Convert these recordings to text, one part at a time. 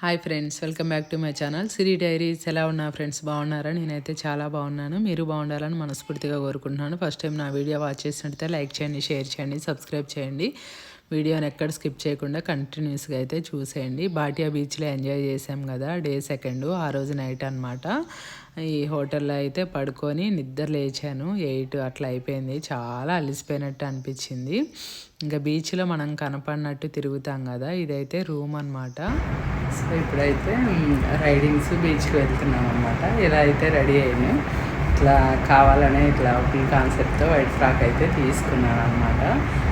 Hi friends welcome back to my channel Siri diaries ఎలా ఉన్నా friends బాగున్నారా? నేనైతే చాలా బాగున్నాను. మీరు బాగుండాలని మనస్ఫూర్తిగా కోరుకుంటున్నాను. ఫస్ట్ టైం నా వీడియో వాచ్ చేసినట్టయితే లైక్ చేయండి షేర్ చేయండి సబ్స్క్రైబ్ చేయండి. వీడియోని ఎక్కడ స్కిప్ చేయకుండా కంటిన్యూస్గా అయితే చూసేయండి. బాటియా బీచ్లో ఎంజాయ్ చేసాం కదా డే సెకండ్ ఆ రోజు నైట్ అనమాట ఈ హోటల్లో అయితే పడుకొని నిద్ర లేచాను. ఎయిట్ అట్లా అయిపోయింది. చాలా అలిసిపోయినట్టు అనిపించింది. ఇంకా బీచ్లో మనం కనపడినట్టు తిరుగుతాం కదా ఇదైతే రూమ్ అనమాట సో ఇప్పుడైతే రైడింగ్స్ బీచ్కి వెళ్తున్నాం అనమాట ఇలా అయితే రెడీ అయినాయి ఇట్లా కావాలనే ఇట్లా ఫుల్ కాన్సెప్ట్తో వైట్ ఫ్రాక్ అయితే తీసుకున్నాను అనమాట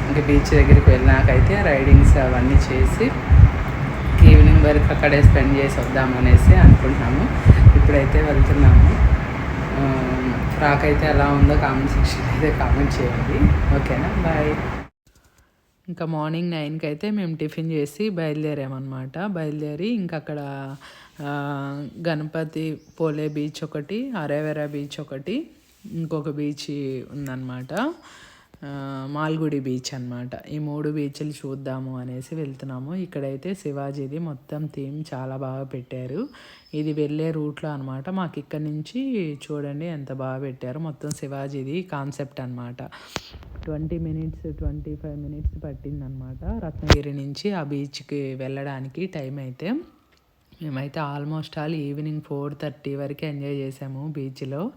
ఇంకా బీచ్ దగ్గరికి వెళ్ళినాకైతే రైడింగ్స్ అవన్నీ చేసి ఈవినింగ్ వరకు అక్కడే స్పెండ్ చేసి వద్దామనేసి అనుకుంటున్నాము. ఇప్పుడైతే వెళ్తున్నాము. ఫ్రాక్ అయితే ఎలా ఉందో కామెంట్ సెక్షన్ అయితే కామెంట్ చేయండి. ఓకేనా? బాయ్. ఇంకా మార్నింగ్ నైన్కి అయితే మేము టిఫిన్ చేసి బయలుదేరామన్నమాట. బయలుదేరి ఇంకా అక్కడ గణపతి పోలే బీచ్ ఒకటి అరేవెరా బీచ్ ఒకటి ఇంకొక బీచ్ ఉందన్నమాట. మాల్గుడి బీచ్ అన్నమాట. ఈ మూడు బీచ్లు చూద్దాము అనేసి వెళ్తున్నాము. ఇక్కడైతే శివాజీది మొత్తం థీమ్ చాలా బాగా పెట్టారు. ఇది వెళ్ళే రూట్లో అనమాట మాకు ఇక్కడ నుంచి చూడండి ఎంత బాగా పెట్టారు. మొత్తం శివాజీది కాన్సెప్ట్ అనమాట twenty minutes twenty five minutes పట్టిందనమాట Ratnagiri నుంచి ఆ బీచ్కి వెళ్ళడానికి టైం అయితే. మేమైతే almost all evening four thirty వరకు ఎంజాయ్ చేసాము బీచ్లో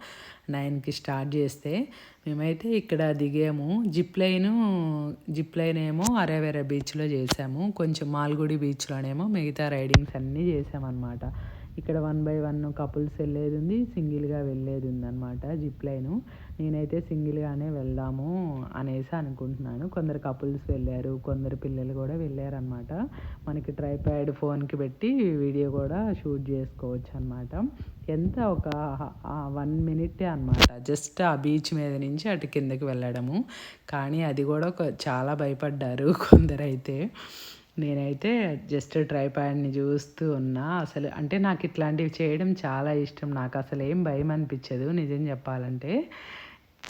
నైన్కి స్టార్ట్ చేస్తే. మేమైతే ఇక్కడ దిగాము. జిప్ లైన్ జిప్ లైన్ ఏమో అరేవేరే బీచ్లో చేసాము. కొంచెం మాల్గుడి బీచ్లోనేమో మిగతా రైడింగ్స్ అన్నీ చేసామన్నమాట. ఇక్కడ వన్ బై వన్ కపుల్స్ వెళ్ళేది ఉంది సింగిల్గా వెళ్ళేది ఉంది అనమాట జిప్ లైన్. నేనైతే సింగిల్గానే వెళ్దాము అనేసి అనుకుంటున్నాను. కొందరు కపుల్స్ వెళ్ళారు కొందరు పిల్లలు కూడా వెళ్ళారనమాట మనకి ట్రైప్యాడ్ ఫోన్కి పెట్టి వీడియో కూడా షూట్ చేసుకోవచ్చు అనమాట ఎంత ఒక వన్ మినిటే అనమాట జస్ట్ ఆ బీచ్ మీద నుంచి అటు కిందకి వెళ్ళడము. కానీ అది కూడా ఒక- చాలా భయపడ్డారు కొందరైతే. నేనైతే జస్ట్ ట్రైపాడ్ని చూస్తూ ఉన్నా. అసలు అంటే నాకు ఇట్లాంటివి చేయడం చాలా ఇష్టం. నాకు అసలు ఏం భయం అనిపించదు నిజం చెప్పాలంటే.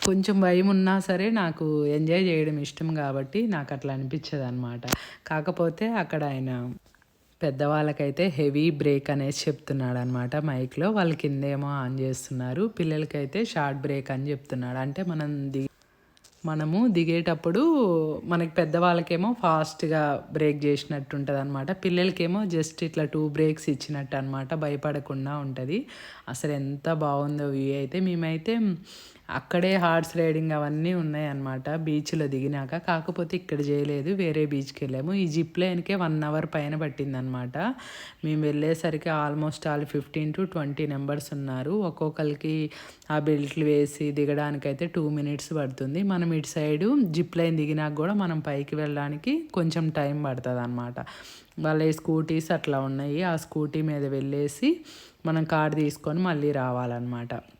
కొంచెం భయం ఉన్నా సరే నాకు ఎంజాయ్ చేయడం ఇష్టం కాబట్టి నాకు అట్లా అనిపించదు అనమాట కాకపోతే అక్కడ ఆయన పెద్దవాళ్ళకైతే హెవీ బ్రేక్ అనేసి చెప్తున్నాడు అనమాట మైక్లో. వాళ్ళ కిందేమో ఆన్ చేస్తున్నారు. పిల్లలకైతే షార్ట్ బ్రేక్ అని చెప్తున్నాడు. అంటే మనం ది మనము దిగేటప్పుడు మనకి పెద్దవాళ్ళకేమో ఫాస్ట్గా బ్రేక్ చేసినట్టు ఉంటుంది అనమాట పిల్లలకేమో జస్ట్ ఇట్లా టూ బ్రేక్స్ ఇచ్చినట్టు అనమాట భయపడకుండా ఉంటుంది. అసలు ఎంత బాగుందో వ్యూ అయితే. మేమైతే అక్కడే హార్స్ రైడింగ్ అవన్నీ ఉన్నాయి అనమాట బీచ్లో దిగినాక. కాకపోతే ఇక్కడ చేయలేదు. వేరే బీచ్కి వెళ్ళాము. ఈ జిప్ లైన్కే వన్ అవర్ పైన పట్టిందనమాట మేము వెళ్ళేసరికి almost all fifteen to twenty numbers ఉన్నారు. ఒక్కొక్కరికి ఆ బెల్ట్లు వేసి దిగడానికైతే టూ మినిట్స్ పడుతుంది. మనం ఇటు సైడు జిప్ లైన్ దిగినాక కూడా మనం పైకి వెళ్ళడానికి కొంచెం టైం పడుతుంది అనమాట వాళ్ళ స్కూటీస్ అట్లా ఉన్నాయి. ఆ స్కూటీ మీద వెళ్ళేసి మనం కార్ తీసుకొని మళ్ళీ రావాలన్నమాట.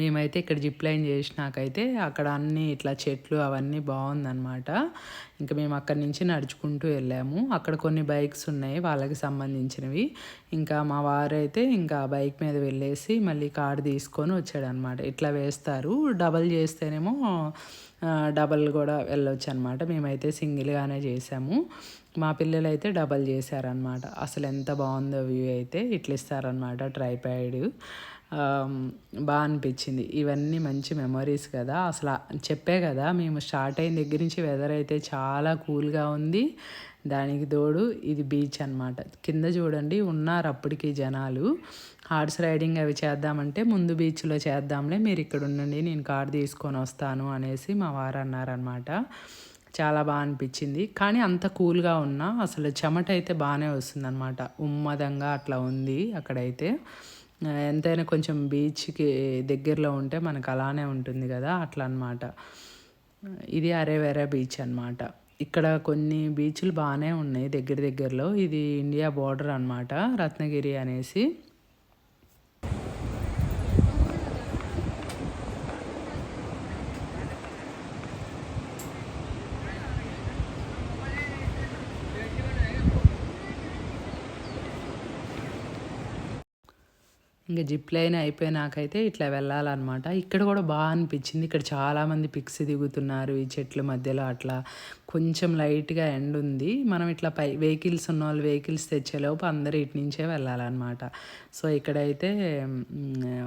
మేమైతే ఇక్కడ జిప్ లైన్ చేసినాకైతే అక్కడ అన్ని ఇట్లా చెట్లు అవన్నీ బాగుందన్నమాట. ఇంకా మేము అక్కడి నుంచి నడుచుకుంటూ వెళ్ళాము. అక్కడ కొన్ని బైక్స్ ఉన్నాయి వాళ్ళకి సంబంధించినవి. ఇంకా మా వారైతే ఇంకా బైక్ మీద వెళ్ళేసి మళ్ళీ కార్ తీసుకొని వచ్చాడనమాట ఇట్లా వేస్తారు? డబల్ చేస్తేనేమో డబల్ కూడా వెళ్ళొచ్చు అనమాట మేమైతే సింగిల్గానే చేసాము. మా పిల్లలు అయితే డబల్ చేశారనమాట అసలు ఎంత బాగుందో వ్యూ అయితే ఇట్లా ఇస్తారనమాట ట్రైపాయిడ్ బాగా అనిపించింది. ఇవన్నీ మంచి మెమరీస్ కదా. అసలు చెప్పే కదా మేము స్టార్ట్ అయిన దగ్గర నుంచి వెదర్ అయితే చాలా కూల్గా ఉంది. దానికి తోడు ఇది బీచ్ అనమాట కింద చూడండి ఉన్నారు అప్పటికి జనాలు. హార్స్ రైడింగ్ అవి చేద్దామంటే ముందు బీచ్లో చేద్దాంలే మీరు ఇక్కడ ఉండండి నేను కార్ తీసుకొని వస్తాను అనేసి మా వారు అన్నారనమాట చాలా బాగా అనిపించింది. కానీ అంత కూల్గా ఉన్నా అసలు చెమట అయితే బాగానే వస్తుంది అనమాట ఉమ్మదంగా అట్లా ఉంది అక్కడైతే. ఎంతైనా కొంచెం బీచ్కి దగ్గరలో ఉంటే మనకు అలానే ఉంటుంది కదా అట్లా అనమాట ఇది అరేవేరా బీచ్ అన్నమాట. ఇక్కడ కొన్ని బీచ్లు బాగానే ఉన్నాయి దగ్గర దగ్గరలో. ఇది ఇండియా బార్డర్ అనమాట రత్నగిరి అనేసి. ఇంకా జిప్ లైన్ అయిపోయినాకైతే ఇట్లా వెళ్ళాలన్నమాట. ఇక్కడ కూడా బాగా అనిపించింది. ఇక్కడ చాలామంది పిక్స్ దిగుతున్నారు ఈ చెట్ల మధ్యలో అట్లా. కొంచెం లైట్గా ఎండ్ ఉంది. మనం ఇట్లా పై వెహికల్స్ ఉన్న వాళ్ళు వెహికల్స్ తెచ్చేలోపు అందరూ ఇటు నుంచే వెళ్ళాలన్నమాట. సో ఇక్కడైతే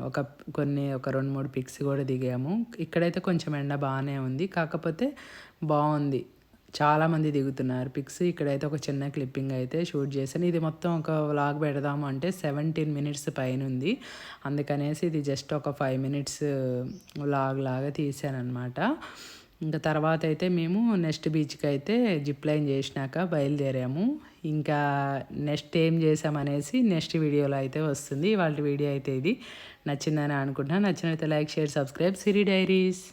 ఒక కొన్ని ఒక రెండు మూడు పిక్స్ కూడా దిగాము. ఇక్కడైతే కొంచెం ఎండ బాగానే ఉంది. కాకపోతే బాగుంది. చాలామంది దిగుతున్నారు. పిక్స్ ఇక్కడైతే ఒక చిన్న క్లిప్పింగ్ అయితే షూట్ చేశాను. ఇది మొత్తం ఒక వ్లాగ్ పెడదాము అంటే సెవెంటీన్ మినిట్స్ పైన ఉంది. అందుకనేసి ఇది జస్ట్ ఒక ఫైవ్ మినిట్స్ వ్లాగ్ లాగా తీసాను అనమాట ఇంకా తర్వాత అయితే మేము నెక్స్ట్ బీచ్కి అయితే జిప్ లైన్ చేసినాక బయలుదేరాము. ఇంకా నెక్స్ట్ ఏం చేసామనేసి నెక్స్ట్ వీడియోలో అయితే వస్తుంది. వాళ్ళ వీడియో అయితే ఇది. నచ్చిందని అనుకుంటున్నాను నచ్చినైతే like share subscribe Siri diaries.